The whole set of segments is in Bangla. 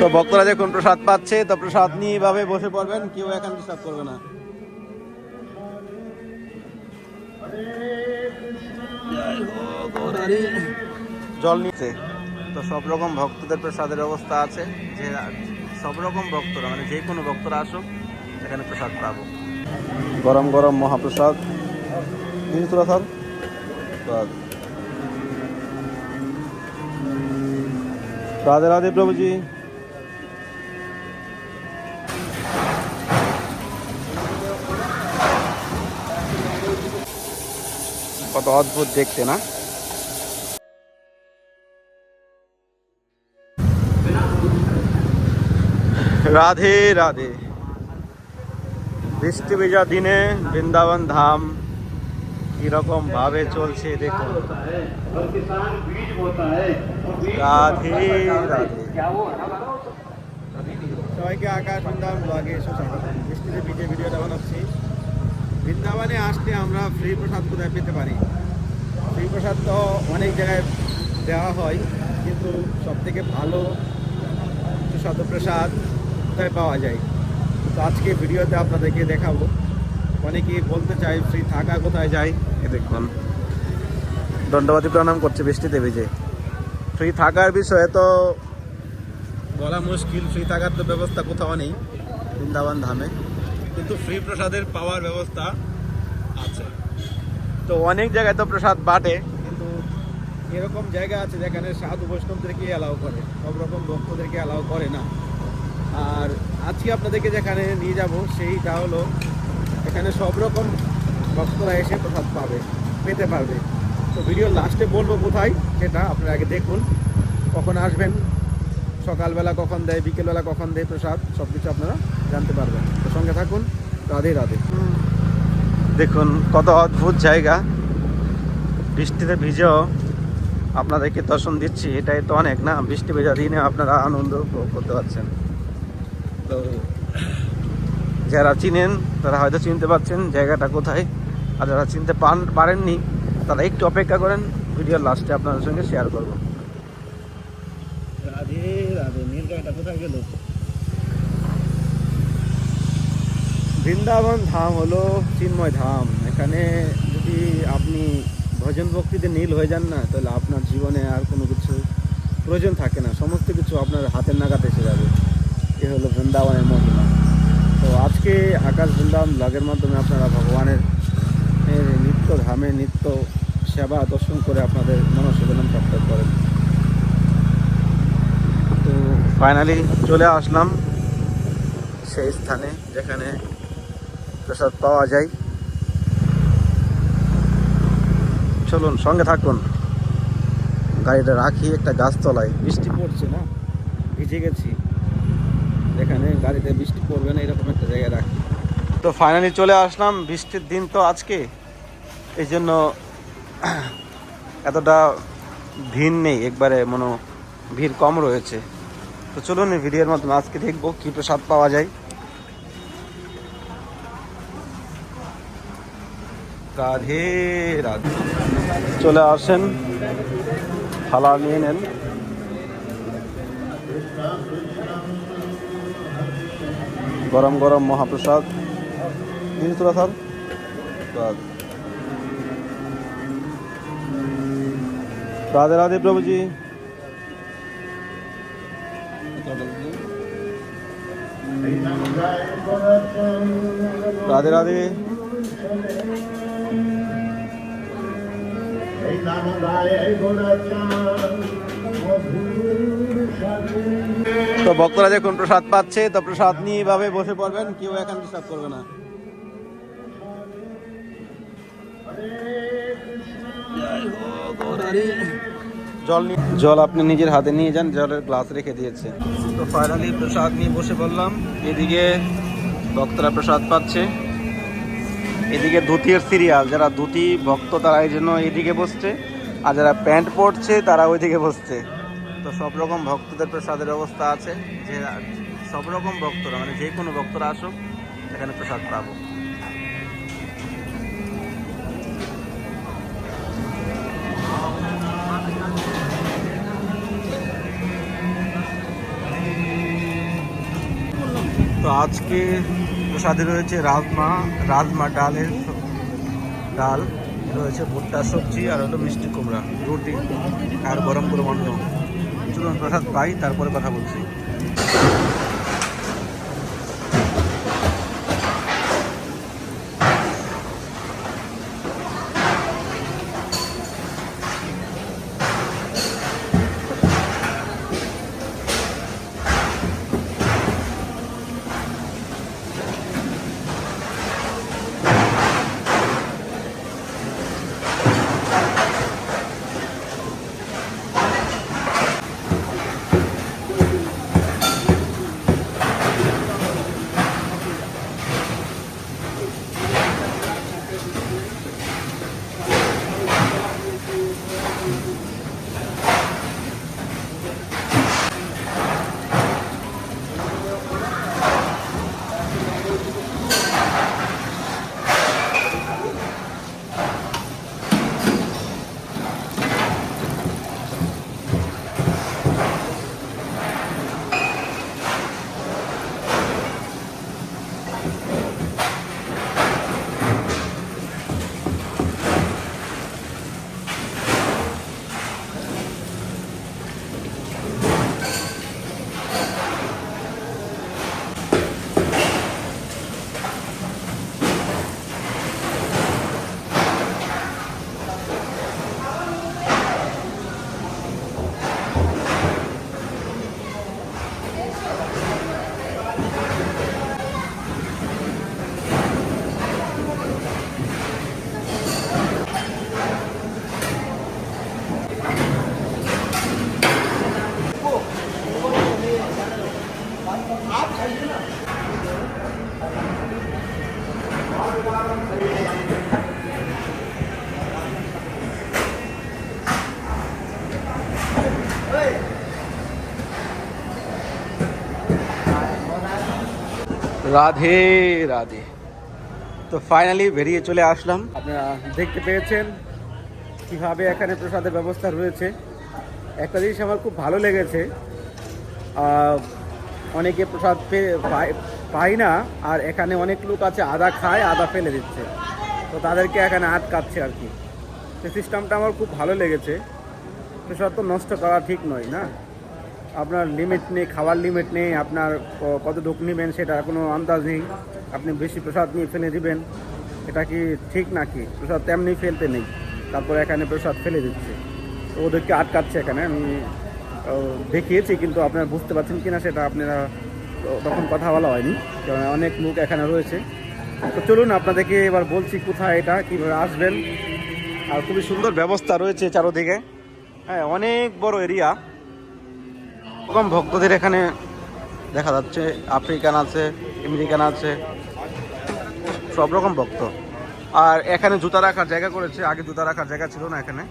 তো ভক্তরা যখন প্রসাদ পাচ্ছে, তো প্রসাদ নিয়ে এভাবে বসে পড়বেন, কেউ এখান ডিস্টার্ব করবে না। জল নিচ্ছে। তো সব রকম ভক্তদের প্রসাদের ব্যবস্থা আছে। যে সব রকম ভক্তরা মানে যে কোনো ভক্তরা আসুক, এখানে প্রসাদ পাবো। গরম গরম মহাপ্রসাদ। দিন তোরা স্যার রাধে রাধে প্রভুজি কত অদ্ভুত দেখতে না রাধে রাধে বৃষ্টি ভেজা দিনে বৃন্দাবন ধাম কীরকম ভাবে চলছে দেখুন। রাধে সবাইকে আকাশ বৃন্দাবন ব্লগে সুস্বাগত। স্কুলে পিঠে ভিডিও দেখাচ্ছি। বৃন্দাবনে আসতে আমরা ফ্রি প্রসাদ কোথায় পেতে পারি? ফ্রি প্রসাদ তো অনেক জায়গায় দেওয়া হয়, কিন্তু সবথেকে ভালো সতপ্রসাদ কোথায় পাওয়া যায়? তো আজকে ভিডিওতে আপনাদেরকে দেখাবো। অনেকেই বলতে চাই ফ্রি থাকা কোথায় যায়? এ দেখুন। দণ্ডবাদী প্রণাম করছে বৃষ্টিতে ভিজে ফ্রি থাকার বিষয়ে তো বলা মুশকিল ফ্রি থাকার তো ব্যবস্থা কোথাও নেই বৃন্দাবন ধামে। কিন্তু ফ্রি প্রসাদের পাওয়ার ব্যবস্থা আছে। তো অনেক জায়গায় তো প্রসাদ বাটে। কিন্তু এরকম জায়গা আছে যেখানে সাধু বৈষ্ণবদেরকে অ্যালাউ করে সব রকম ভক্তদেরকে অ্যালাউ করে না। আর আজকে আপনাদেরকে যেখানে নিয়ে যাব সেইটা হলো এখানে সব রকম ভক্তরা এসে প্রসাদ পাবে, পেতে পারবে। তো ভিডিও লাস্টে বলব কোথায়, সেটা আপনারা আগে দেখুন, কখন আসবেন, সকালবেলা কখন দেয়, বিকেলবেলা কখন দেয় প্রসাদ সব কিছু আপনারা জানতে পারবেন। তো সঙ্গে থাকুন, রাধে রাধে। দেখুন, কত অদ্ভুত জায়গা। বৃষ্টিতে ভিজেও আপনাদেরকে দর্শন দিচ্ছি, এটাই তো অনেক না? বৃষ্টি ভেজা দিনে আপনারা আনন্দ উপভোগ করতে পারছেন। তো যারা চিনেন তারা হয়তো চিনতে পারছেন জায়গাটা কোথায়। আর যারা চিনতে পান- পারেননি তারা একটু অপেক্ষা করেন ভিডিওর লাস্টে আপনাদের সঙ্গে শেয়ার করব। রাধে কোথায় গেল? বৃন্দাবন ধাম হলো চিন্ময় ধাম। এখানে যদি আপনি ভজন ভক্তিতে নীল হয়ে যান না তাহলে আপনার জীবনে আর কোনো কিছু প্রয়োজন থাকে না। সমস্ত কিছু আপনার হাতের নাগাদ এসে যাবে। এ হলো বৃন্দাবনের মহিমা। তো আজকে আকাশ বৃন্দাবন ব্লগের মাধ্যমে আপনারা ভগবানের নিত্য ধামে নিত্য সেবা দর্শন করে আপনাদের মনস্কামনা প্রাপ্ত করেন। তো ফাইনালি চলে আসলাম সেই স্থানে যেখানে প্রসাদ পাওয়া যায়। চলুন, সঙ্গে থাকুন। গাড়িটা রাখি, একটা গাছতলায়। বৃষ্টি পড়ছে না? ভিজে গেছি। যেখানে গাড়িতে বৃষ্টি পড়বে না, এরকম একটা জায়গায় রাখি। তো ফাইনালি চলে আসলাম, বৃষ্টির দিন তো আজকে। এই জন্য এতটা ভিড় নেই, একবারে মনে ভিড় কম রয়েছে। তো চলুন এই ভিডিওর মাধ্যমে আজকে দেখব কি প্রসাদ পাওয়া যায়। রাধে রাধে। চলে আসেন, থালা নিয়ে নেন। গরম গরম মহাপ্রসাদ। রাধে রাধে প্রভুজি। রাধে রাধে। তো ভক্তরা যে কোন প্রসাদ পাচ্ছে। তো প্রসাদ নিয়ে এভাবে বসে পড়বেন, কেউ এখন ডিস্টার্ব করবে না। জল জল আপনি নিজের হাতে নিয়ে যান, জলের গ্লাস রেখে দিয়েছে। তো ফাইনালি প্রসাদ নিয়ে বসে পড়লাম। এদিকে ভক্তরা প্রসাদ পাচ্ছে। এদিকে ধুতির সিরিয়াল যারা ধুতি ভক্ত তারা এই জন্য এদিকে বসছে, আর যারা প্যান্ট পরছে তারা ওইদিকে বসছে। তো সব রকম ভক্তদের প্রসাদের ব্যবস্থা আছে, যে সব রকম ভক্তরা মানে যে কোনো ভক্তরা আসুক, এখানে প্রসাদ পাবো। আজকে প্রসাদে রয়েছে রাজমা রাজমা ডালের ডাল, রয়েছে ভুট্টা সবজি আর হলো মিষ্টি কুমড়া, রুটি আর গরম গরম অন্ন চলুন প্রসাদ পাই তারপরে কথা বলছি। রাধে রাধে। তো ফাইনালি বেরিয়ে চলে আসলাম। আপনারা দেখতে পেয়েছেন কীভাবে এখানে প্রসাদের ব্যবস্থা রয়েছে। একটা জিনিস আমার খুব ভালো লেগেছে অনেকে প্রসাদ পেয়ে না, আর এখানে অনেক লোক আছে, আদা খায়, আদা ফেলে দিচ্ছে। তো তাদেরকে এখানে আটকাচ্ছে আর কি। তো সিস্টেমটা আমার খুব ভালো লেগেছে। প্রসাদ তো নষ্ট করা ঠিক নয়, না? আপনার লিমিট নেই, খাওয়ার লিমিট নেই, আপনার ক- কতটুকু নেবেন সেটা কোনো আন্দাজ নেই। আপনি বেশি প্রসাদ নিয়ে ফেলে দিবেন, এটা কি ঠিক নাকি? প্রসাদ তেমনি ফেলতে নেই, তারপর এখানে প্রসাদ ফেলে দিচ্ছে। ওদেরকে আটকাচ্ছে এখানে, আমি দেখিয়েছি, কিন্তু আপনারা বুঝতে পারছেন কি না সেটা আপনারা তখন কথা বলা হয়নি, কারণ অনেক লোক এখানে রয়েছে। তো চলুন, আপনাদেরকে এবার বলছি কোথায় এটা, কীভাবে আসবেন। আর খুবই সুন্দর ব্যবস্থা রয়েছে চারোদিকে। হ্যাঁ অনেক বড় এরিয়া রকম ভক্তদের এখানে দেখা যাচ্ছে। আফ্রিকান আছে, আমেরিকান আছে, সব রকম ভক্ত। আর এখানে জুতা রাখার জায়গা করেছে, আগে জুতা রাখার জায়গা ছিল না এখানে।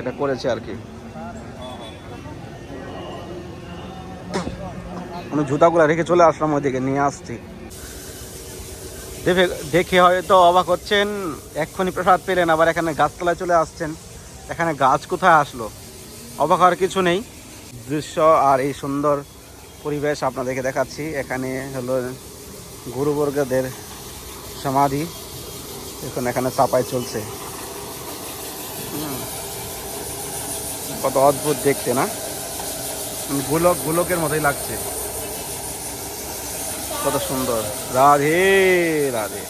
এটা করেছে আর কি। আমি জুতাগুলো রেখে চলে আসলাম ওইদিকে, নিয়ে আসছি। দেখে দেখে হয়তো অবাক হচ্ছেন, এক্ষুনি প্রসাদ পেলেন, আবার এখানে গাছতলায় চলে আসছেন। এখানে গাছ কোথায় আসলো? অবাক হওয়ার কিছু নেই। দৃশ্য আর এই সুন্দর পরিবেশ আপনাদেরকে দেখাচ্ছি। এখানে হলো গুরুবর্গদের সমাধি। এখন এখানে চাপাই চলছে। কত অদ্ভুত দেখতে, না? গোলক, গোলকের মতোই লাগছে। কত সুন্দর। রাধে রাধে।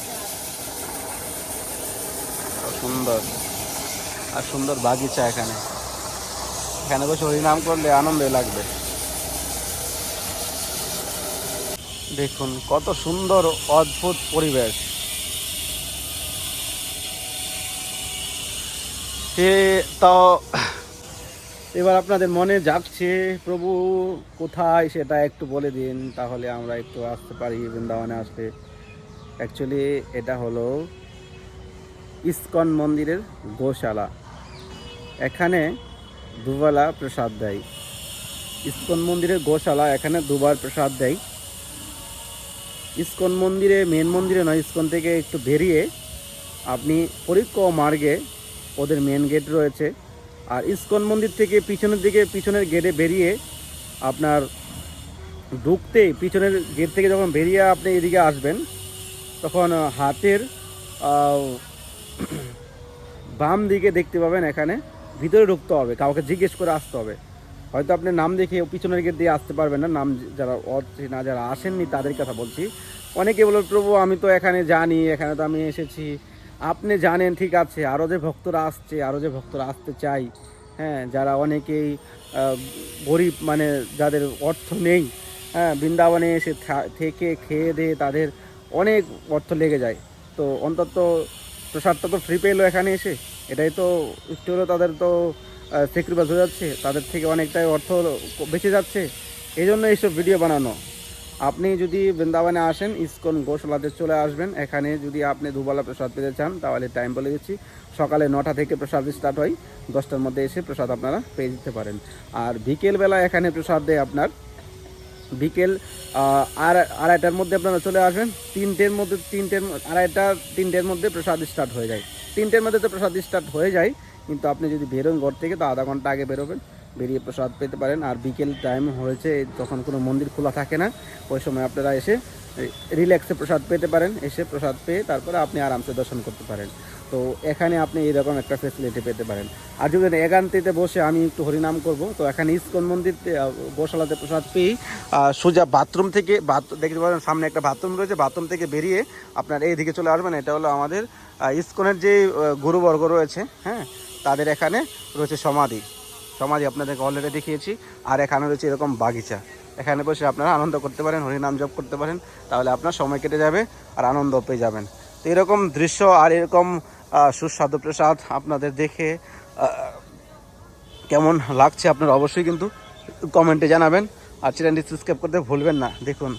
সুন্দর। আর সুন্দর বাগিচা এখানে। এখানে বসে হরিনাম করলে আনন্দ লাগবে। দেখুন, কত সুন্দর, অদ্ভুত পরিবেশ। সে তাও এবার আপনাদের মনে যাচ্ছে, প্রভু, কোথায় সেটা একটু বলে দিন, তাহলে আমরা একটু আসতে পারি, বৃন্দাবনে আসতে। অ্যাকচুয়ালি এটা হলো ইস্কন মন্দিরের গোশালা। এখানে দুবেলা প্রসাদ দেয়। ইস্কন মন্দিরের গোশালা, এখানে দুবার প্রসাদ দেয়। ইস্কন মন্দিরে মেন মন্দিরে নয়, ইস্কন থেকে একটু বেরিয়ে আপনি পরিক্ষ মার্গে ওদের মেন গেট রয়েছে। আর ইস্কন মন্দির থেকে পিছনের দিকে, পিছনের গেটে বেরিয়ে আপনার ঢুকতে পিছনের গেট থেকে যখন বেরিয়ে আপনি এদিকে আসবেন, তখন হাতের বাম দিকে দেখতে পাবেন এখানে ভিতরে ঢুকতে হবে, কাউকে জিজ্ঞেস করে আসতে হবে। হয়তো আপনি নাম দেখে পিছনের গেট দিয়ে আসতে পারবেন না, নাম যারা না যারা আসেননি তাদের কথা বলছি। অনেকে বলে প্রভু, আমি তো এখানে জানি, এখানে তো আমি এসেছি। আপনি জানেন, ঠিক আছে আরও যে ভক্তরা আসছে আরও যে ভক্তরা আসতে চাই। হ্যাঁ যারা অনেকেই গরিব মানে যাদের অর্থ নেই হ্যাঁ বৃন্দাবনে এসে থেকে খেয়ে দিয়ে তাদের অনেক অর্থ লেগে যায়। তো অন্তত প্রসাদটা তো ফ্রি পেল এখানে এসে? এটাই তো একটু হলেও তাদের তো স্যাক্রিফাইস হয়ে যাচ্ছে, তাদের থেকে অনেকটাই অর্থ বেঁচে যাচ্ছে। এই জন্য এইসব ভিডিও বানানো। আপনি যদি বৃন্দাবনে আসেন, ইস্কন গোশালাতে চলে আসবেন। এখানে যদি আপনি দুবেলা প্রসাদ পেতে চান, তাহলে টাইম বলে দিচ্ছি, সকালে নটা থেকে প্রসাদ স্টার্ট হয়। দশটার মধ্যে এসে প্রসাদ আপনারা পেয়ে যেতে পারেন। আর বিকেলবেলা এখানে প্রসাদ দেয় আপনার বিকেল আর, আড়াইটার মধ্যে আপনারা চলে আসবেন। তিনটের মধ্যে, তিনটের, আড়াইটা, তিনটের মধ্যে প্রসাদ স্টার্ট হয়ে যায়। তিনটের মধ্যে তো প্রসাদ স্টার্ট হয়ে যায়, কিন্তু আপনি যদি বেরোন ঘর থেকে, তো আধা ঘণ্টা আগে বেরোবেন। বেরিয়ে প্রসাদ পেতে পারেন। আর বিকেল টাইম হয়েছে, তখন কোনো মন্দির খোলা থাকে না। ওই সময় আপনারা এসে রিল্যাক্সে প্রসাদ পেতে পারেন, এসে প্রসাদ পেয়ে তারপরে আপনি আরামসে দর্শন করতে পারেন। তো এখানে আপনি এইরকম একটা ফেসিলিটি পেতে পারেন। আর যদি একান্তিতে বসে আমি একটু হরিনাম করব, তো এখানে ইস্কন মন্দির গোশালাতে প্রসাদ পেয়েই সোজা বাথরুম থেকে বাথ দেখতে পাবেন সামনে একটা বাথরুম রয়েছে। বাথরুম থেকে বেরিয়ে আপনার এই দিকে চলে আসবেন। এটা হলো আমাদের ইস্কনের যে গুরুবর্গ রয়েছে হ্যাঁ তাদের এখানে রয়েছে সমাধি। সমাধি আপনাদেরকে অলরেডি দেখিয়েছি। আর এখানে রয়েছে এরকম বাগিচা। এখানে বসে আপনারা আনন্দ করতে পারেন, হরিনাম জপ করতে পারেন, তাহলে আপনার সময় কেটে যাবে আর আনন্দ পেয়ে যাবেন। তো এরকম দৃশ্য আর এরকম সুস্বাদু প্রসাদ আপনাদের দেখে কেমন লাগছে আপনারা অবশ্যই কিন্তু কমেন্টে জানাবেন। আর চ্যানেলটি সাবস্ক্রাইব করতে ভুলবেন না। দেখুন,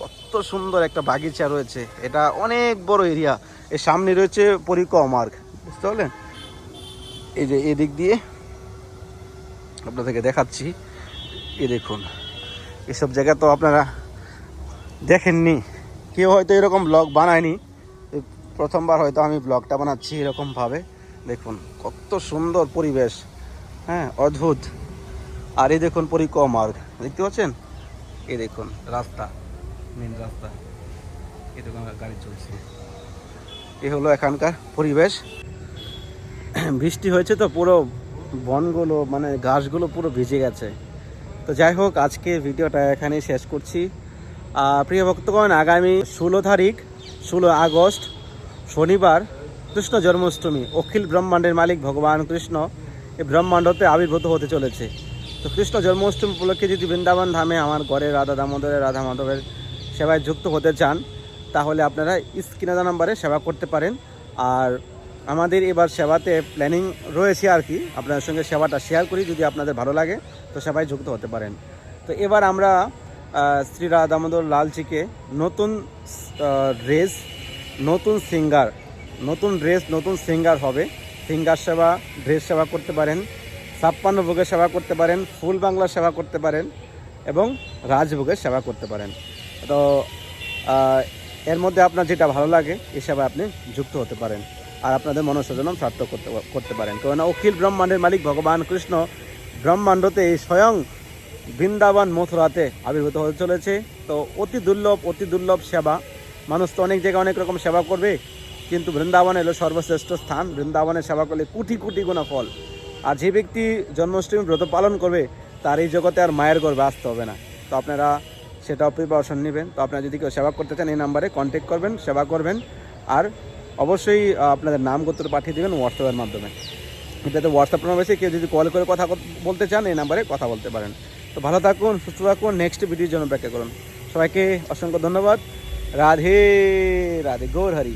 কত সুন্দর একটা বাগিচা রয়েছে। এটা অনেক বড় এরিয়া। এর সামনে রয়েছে পরিকম মার্গ। বুঝতে পারলেন? এই যে এদিক দিয়ে আপনাদেরকে দেখাচ্ছি। এ দেখুন এসব জায়গা তো আপনারা দেখেননি। কেউ হয়তো এরকম ব্লগ বানায়নি। প্রথমবার হয়তো আমি ব্লগটা বানাচ্ছি এরকমভাবে। দেখুন, কত সুন্দর পরিবেশ। হ্যাঁ অদ্ভুত। আর এই দেখুন পরিকম মার্গ দেখতে পাচ্ছেন? এই দেখুন, রাস্তা মেন রাস্তা। এই দেখুন গাড়ি চলছে। এ হলো এখানকার পরিবেশ। বৃষ্টি হয়েছে তো পুরো বনগুলো মানে ঘাসগুলো পুরো ভিজে গেছে। তো যাই হোক আজকে ভিডিওটা এখানেই শেষ করছি। আহ, প্রিয় ভক্তগণ আগামী ষোলো তারিখ ষোলো আগস্ট শনিবার কৃষ্ণ জন্মাষ্টমী অখিল ব্রহ্মাণ্ডের মালিক ভগবান কৃষ্ণ এই ব্রহ্মাণ্ডতে আবির্ভূত হতে চলেছে। তো কৃষ্ণ জন্মাষ্টমী উপলক্ষে যদি বৃন্দাবন ধামে আমার ঘরে রাধা দামোদরের রাধা মাধবের সেবায় যুক্ত হতে চান তাহলে আপনারা স্ক্রিনাদা নাম্বারে সেবা করতে পারেন। আর আমাদের এবার সেবাতে প্ল্যানিং রয়েছে আর কি। আপনাদের সঙ্গে সেবাটা শেয়ার করি, যদি আপনাদের ভালো লাগে, তো সেবায় যুক্ত হতে পারেন। তো এবার আমরা শ্রী দামোদর লালজিকে নতুন ড্রেস নতুন সিঙ্গার নতুন ড্রেস নতুন সিঙ্গার হবে। সিঙ্গার সেবা ড্রেস সেবা করতে পারেন, ছাপ্পান্ন ভোগের সেবা করতে পারেন, ফুল বাংলা সেবা করতে পারেন এবং রাজভোগের সেবা করতে পারেন। তো এর মধ্যে আপনার যেটা ভালো লাগে এই সেবায় আপনি যুক্ত হতে পারেন। আর আপনাদের মনসজনম সার্থক করতে করতে পারেন। কারণ অখিল ব্রহ্মাণ্ডের মালিক ভগবান কৃষ্ণ ব্রহ্মাণ্ডতে স্বয়ং বৃন্দাবন মথুরাতে আবির্ভূত হতে চলেছে। তো অতি দুর্লভ অতি দুর্লভ সেবা। মানুষ তো অনেক জায়গায় অনেক রকম সেবা করবে। কিন্তু বৃন্দাবন এলো সর্বশ্রেষ্ঠ স্থান। বৃন্দাবনের সেবা করলে কোটি কোটি গুণা ফল। আর যে ব্যক্তি জন্মাষ্টমী ব্রত পালন করবে, তার এই জগতে আর মায়ের গর্বে আসতে হবে না। তো আপনারা সেটাও প্রিপারেশন নেবেন। তো আপনারা যদি কেউ সেবা করতে চান এই নাম্বারে কন্ট্যাক্ট করবেন, সেবা করবেন। আর অবশ্যই আপনাদের নাম গোত্র পাঠিয়ে দেবেন হোয়াটসঅ্যাপের মাধ্যমে। এটাতে হোয়াটসঅ্যাপ নাম্বার আছে কেউ যদি কল করে কথা বলতে চান, এই নাম্বারে কথা বলতে পারেন। তো ভালো থাকুন, সুস্থ থাকুন নেক্সট ভিডিওর জন্য অপেক্ষা করুন। সবাইকে অসংখ্য ধন্যবাদ। রাধে রাধে, গৌর হরি।